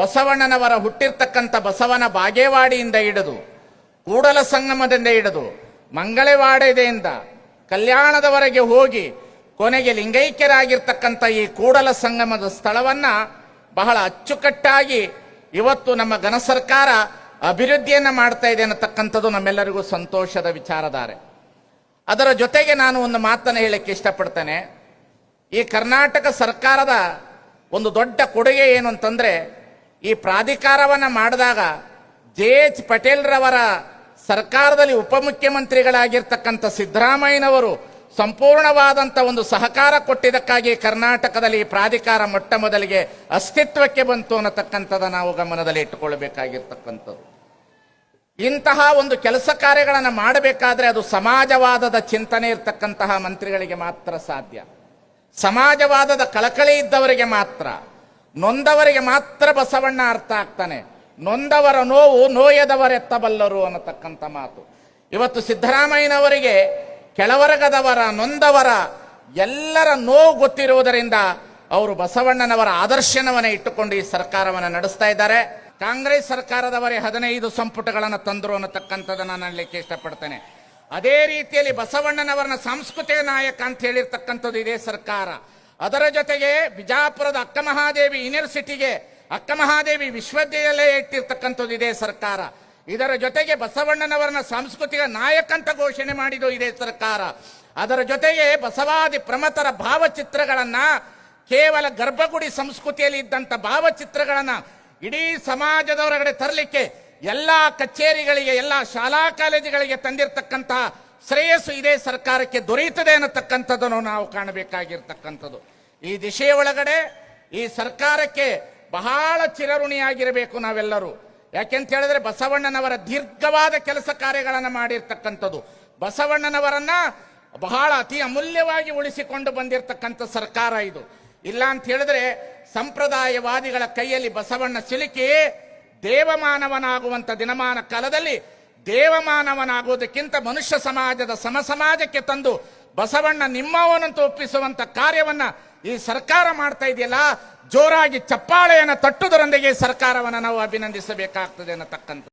ಬಸವಣ್ಣನವರ ಹುಟ್ಟಿರ್ತಕ್ಕಂಥ ಬಸವನ ಬಾಗೇವಾಡಿಯಿಂದ ಹಿಡಿದು, ಕೂಡಲ ಸಂಗಮದಿಂದ ಹಿಡಿದು ಮಂಗಳವಾಡೆದೆಯಿಂದ ಕಲ್ಯಾಣದವರೆಗೆ ಹೋಗಿ ಕೊನೆಗೆ ಲಿಂಗೈಕ್ಯರಾಗಿರ್ತಕ್ಕಂಥ ಈ ಕೂಡಲ ಸಂಗಮದ ಸ್ಥಳವನ್ನ ಬಹಳ ಅಚ್ಚುಕಟ್ಟಾಗಿ ಇವತ್ತು ನಮ್ಮ ಘನ ಸರ್ಕಾರ ಅಭಿವೃದ್ಧಿಯನ್ನ ಮಾಡ್ತಾ ಇದೆ ಅನ್ನತಕ್ಕಂಥದ್ದು ನಮ್ಮೆಲ್ಲರಿಗೂ ಸಂತೋಷದ ವಿಚಾರಧಾರೆ. ಅದರ ಜೊತೆಗೆ ನಾನು ಒಂದು ಮಾತನ್ನು ಹೇಳಕ್ಕೆ ಇಷ್ಟಪಡ್ತೇನೆ. ಈ ಕರ್ನಾಟಕ ಸರ್ಕಾರದ ಒಂದು ದೊಡ್ಡ ಕೊಡುಗೆ ಏನು ಅಂತಂದ್ರೆ ಈ ಪ್ರಾಧಿಕಾರವನ್ನು ಮಾಡಿದಾಗ ಜೆ ಎಚ್ ಪಟೇಲ್ರವರ ಸರ್ಕಾರದಲ್ಲಿ ಉಪಮುಖ್ಯಮಂತ್ರಿಗಳಾಗಿರ್ತಕ್ಕಂಥ ಸಿದ್ದರಾಮಯ್ಯನವರು ಸಂಪೂರ್ಣವಾದಂತ ಒಂದು ಸಹಕಾರ ಕೊಟ್ಟಿದ್ದಕ್ಕಾಗಿ ಕರ್ನಾಟಕದಲ್ಲಿ ಈ ಪ್ರಾಧಿಕಾರ ಮೊಟ್ಟ ಮೊದಲಿಗೆ ಅಸ್ತಿತ್ವಕ್ಕೆ ಬಂತು ಅನ್ನತಕ್ಕಂಥದ್ದು ನಾವು ಗಮನದಲ್ಲಿ ಇಟ್ಟುಕೊಳ್ಬೇಕಾಗಿರ್ತಕ್ಕಂಥದ್ದು ಇಂತಹ ಒಂದು ಕೆಲಸ ಕಾರ್ಯಗಳನ್ನು ಮಾಡಬೇಕಾದ್ರೆ ಅದು ಸಮಾಜವಾದದ ಚಿಂತನೆ ಇರತಕ್ಕಂತಹ ಮಂತ್ರಿಗಳಿಗೆ ಮಾತ್ರ ಸಾಧ್ಯ. ಸಮಾಜವಾದದ ಕಳಕಳಿ ಇದ್ದವರಿಗೆ ಮಾತ್ರ. ನೊಂದವರಿಗೆ ಮಾತ್ರ ಬಸವಣ್ಣ ಅರ್ಥ ಆಗ್ತಾನೆ. ನೊಂದವರ ನೋವು ನೋಯದವರೆತ್ತಬಲ್ಲರು ಅನ್ನತಕ್ಕಂಥ ಮಾತು. ಇವತ್ತು ಸಿದ್ದರಾಮಯ್ಯನವರಿಗೆ ಕೆಳವರ್ಗದವರ, ನೊಂದವರ ಎಲ್ಲರ ನೋವು ಗೊತ್ತಿರುವುದರಿಂದ ಅವರು ಬಸವಣ್ಣನವರ ಆದರ್ಶನವನ್ನ ಇಟ್ಟುಕೊಂಡು ಈ ಸರ್ಕಾರವನ್ನು ನಡೆಸ್ತಾ ಇದ್ದಾರೆ. ಕಾಂಗ್ರೆಸ್ ಸರ್ಕಾರದವರೇ ಹದಿನೈದು ಸಂಪುಟಗಳನ್ನು ತಂದರು ಅನ್ನತಕ್ಕಂಥದ್ದನ್ನು ನಾನು ಹೇಳಲಿಕ್ಕೆ ಇಷ್ಟಪಡ್ತೇನೆ. ಅದೇ ರೀತಿಯಲ್ಲಿ ಬಸವಣ್ಣನವರನ್ನ ಸಾಂಸ್ಕೃತಿಕ ನಾಯಕ ಅಂತ ಹೇಳಿರ್ತಕ್ಕಂಥದ್ದು ಇದೇ ಸರ್ಕಾರ. ಅದರ ಜೊತೆಗೆ ಬಿಜಾಪುರದ ಅಕ್ಕ ಮಹಾದೇವಿ ಯೂನಿವರ್ಸಿಟಿಗೆ ಅಕ್ಕ ಮಹಾದೇವಿ ವಿಶ್ವವಿದ್ಯಾಲಯ ಇಟ್ಟಿರ್ತಕ್ಕಂಥದ್ದು ಇದೆ ಸರ್ಕಾರ. ಇದರ ಜೊತೆಗೆ ಬಸವಣ್ಣನವರನ್ನ ಸಾಂಸ್ಕೃತಿಕ ನಾಯಕ ಅಂತ ಘೋಷಣೆ ಮಾಡಿದ್ದು ಇದೆ ಸರ್ಕಾರ. ಅದರ ಜೊತೆಗೆ ಬಸವಾದಿ ಪ್ರಮತರ ಭಾವಚಿತ್ರಗಳನ್ನ ಕೇವಲ ಗರ್ಭಗುಡಿ ಸಂಸ್ಕೃತಿಯಲ್ಲಿ ಇದ್ದಂತ ಭಾವಚಿತ್ರಗಳನ್ನ ಇಡೀ ಸಮಾಜದವರಗಡೆ ತರಲಿಕ್ಕೆ ಎಲ್ಲಾ ಕಚೇರಿಗಳಿಗೆ, ಎಲ್ಲಾ ಶಾಲಾ ಕಾಲೇಜುಗಳಿಗೆ ತಂದಿರತಕ್ಕಂತಹ ಶ್ರೇಯಸ್ಸು ಇದೇ ಸರ್ಕಾರಕ್ಕೆ ದೊರೆಯುತ್ತದೆ ಅನ್ನತಕ್ಕಂಥದ್ದನ್ನು ನಾವು ಕಾಣಬೇಕಾಗಿರ್ತಕ್ಕಂಥದ್ದು. ಈ ದಿಶೆಯ ಒಳಗಡೆ ಈ ಸರ್ಕಾರಕ್ಕೆ ಬಹಳ ಚಿರಋಣಿಯಾಗಿರಬೇಕು ನಾವೆಲ್ಲರೂ. ಯಾಕೆಂತ ಹೇಳಿದ್ರೆ ಬಸವಣ್ಣನವರ ದೀರ್ಘವಾದ ಕೆಲಸ ಕಾರ್ಯಗಳನ್ನು ಮಾಡಿರ್ತಕ್ಕಂಥದ್ದು. ಬಸವಣ್ಣನವರನ್ನ ಬಹಳ ಅತಿ ಅಮೂಲ್ಯವಾಗಿ ಉಳಿಸಿಕೊಂಡು ಬಂದಿರತಕ್ಕಂಥ ಸರ್ಕಾರ ಇದು. ಇಲ್ಲ ಅಂತ ಹೇಳಿದ್ರೆ ಸಂಪ್ರದಾಯವಾದಿಗಳ ಕೈಯಲ್ಲಿ ಬಸವಣ್ಣ ಸಿಲುಕಿ ದೇವಮಾನವನಾಗುವಂತ ದಿನಮಾನ ಕಾಲದಲ್ಲಿ ದೇವಮಾನವನಾಗುವುದಕ್ಕಿಂತ ಮನುಷ್ಯ ಸಮಾಜದ ಸಮ ಸಮಾಜಕ್ಕೆ ತಂದು ಬಸವಣ್ಣ ನಿಮ್ಮವನಂತ ಒಪ್ಪಿಸುವಂತ ಕಾರ್ಯವನ್ನ ಈ ಸರ್ಕಾರ ಮಾಡ್ತಾ ಇದೆಯಲ್ಲ, ಜೋರಾಗಿ ಚಪ್ಪಾಳೆಯನ್ನು ತಟ್ಟುವುದರೊಂದಿಗೆ ಸರ್ಕಾರವನ್ನು ನಾವು ಅಭಿನಂದಿಸಬೇಕಾಗ್ತದೆ ಅನ್ನತಕ್ಕಂಥ